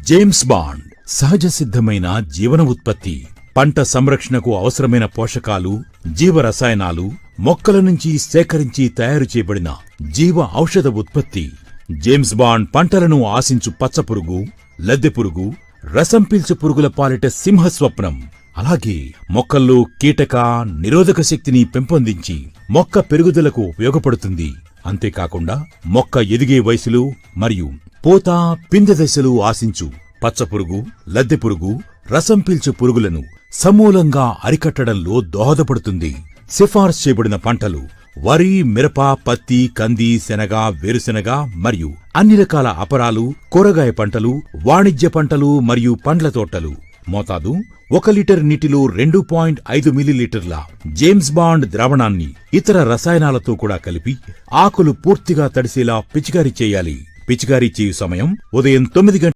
James bond సహజ సిద్ధమైన జీవన ఉత్పత్తి. పంట సంరక్షణకు అవసరమైన పోషకాలు జీవరసాయనాలు మొక్కల నుంచి సేకరించి తయారు చేయబడిన జీవ ఔషధ ఉత్పత్తి. జేమ్స్ బాండ్ పంటలను ఆశించు పచ్చపురుగు లద్దెపురుగు రసం పీల్చు పురుగుల పాలిట సింహస్వప్నం. అలాగే మొక్కల్లో కీటక నిరోధక శక్తిని పెంపొందించి మొక్క పెరుగుదలకు ఉపయోగపడుతుంది. అంతేకాకుండా మొక్క ఎదిగే వయసులు మరియు పూత పిందె దశలు ఆశించు. పచ్చపురుగు లద్దెపురుగు రసం పీల్చు పురుగులను సమూలంగా అరికట్టడంలో దోహదపడుతుంది. సిఫార్సు చేయబడిన పంటలు వరి మిరప పత్తి కంది శనగ వేరుశెనగ మరియు అన్ని రకాల అపరాలు కూరగాయ పంటలు వాణిజ్య పంటలు మరియు పండ్ల తోటలు. మోతాదు ఒక లీటర్ నీటిలో రెండు పాయింట్ ఐదు మిల్లీలీటర్ల జేమ్స్ బాండ్ ద్రావణాన్ని ఇతర రసాయనాలతో కూడా కలిపి ఆకులు పూర్తిగా తడిసేలా పిచికారీ చేయాలి. పిచికారీ చేయు సమయం ఉదయం తొమ్మిది గంటల